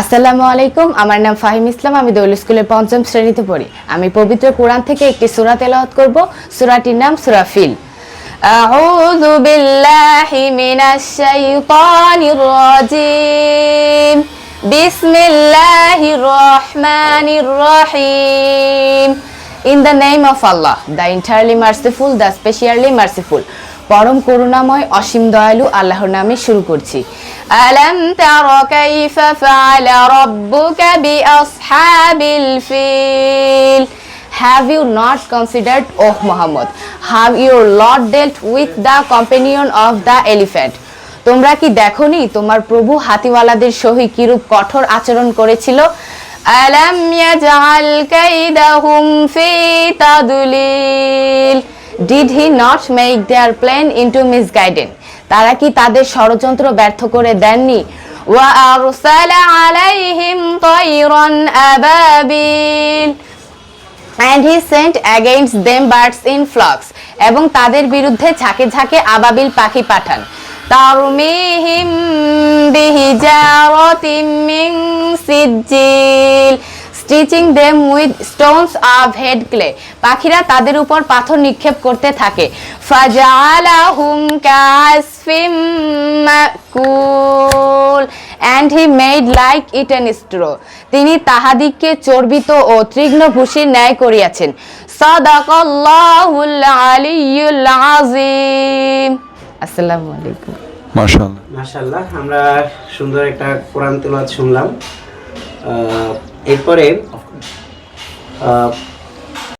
আসসালামু আলাইকুম আমার নাম ফাহিম ইসলাম আমি দৌল স্কুলের পঞ্চম শ্রেণীতে পড়ি আমি পবিত্র কোরআন থেকে একটি সূরা তেলাওয়াত করব সূরাটির নাম সূরা feel أعوذ بالله من الشيطان الرجيم بسم الله الرحمن الرحيم In the name of Allah, the entirely merciful, the specially merciful. পরম করুণাময় অসীম দয়ালু আল্লাহর নামে শুরু করছি। আলাম তারা কাইফা ফাআলা রাব্বুকা বিআসহাবিল ফিল। Have you not considered, O Muhammad, how your Lord dealt with the companion of the elephant? তোমরা কি দেখনি তোমার প্রভু হাতিওয়ালাদের সহিত কিরূপ কঠোর আচরণ করেছিল? আলাম ইয়াজআল কাইদাহুম ফি তাদলিল। Did he not make their plan into misguidance তারা কি তাদের ষড়যন্ত্র ব্যর্থ করে দেননি? আরসালা আলাইহিম তায়রান আবাবিল। And he sent against them birds in flocks এবং তাদের বিরুদ্ধে ঝাঁকে ঝাঁকে আবাবিল পাখি পাঠান। তারমিহিম বিহিজারাতিম মিন Sejjil. Striking them with stones of hard clay. পাখিরা তাদের উপর পাথর নিক্ষেপ করতে থাকে। ফাজালাহুম কাসফিম মাকুল। And he made like it an straw তিনি তাহাদিগকে চর্বিত ও তীক্ষ্ণ ভূষির ন্যায় করিয়াছেন। সাদাকাল্লাহুল আলিয়্যুল আযীম। আসসালামু আলাইকুম। মাশাআল্লাহ। মাশাল্লাহ আমরা সুন্দর একটা কোরআন তেলাওয়াত শুনলাম। এরপরে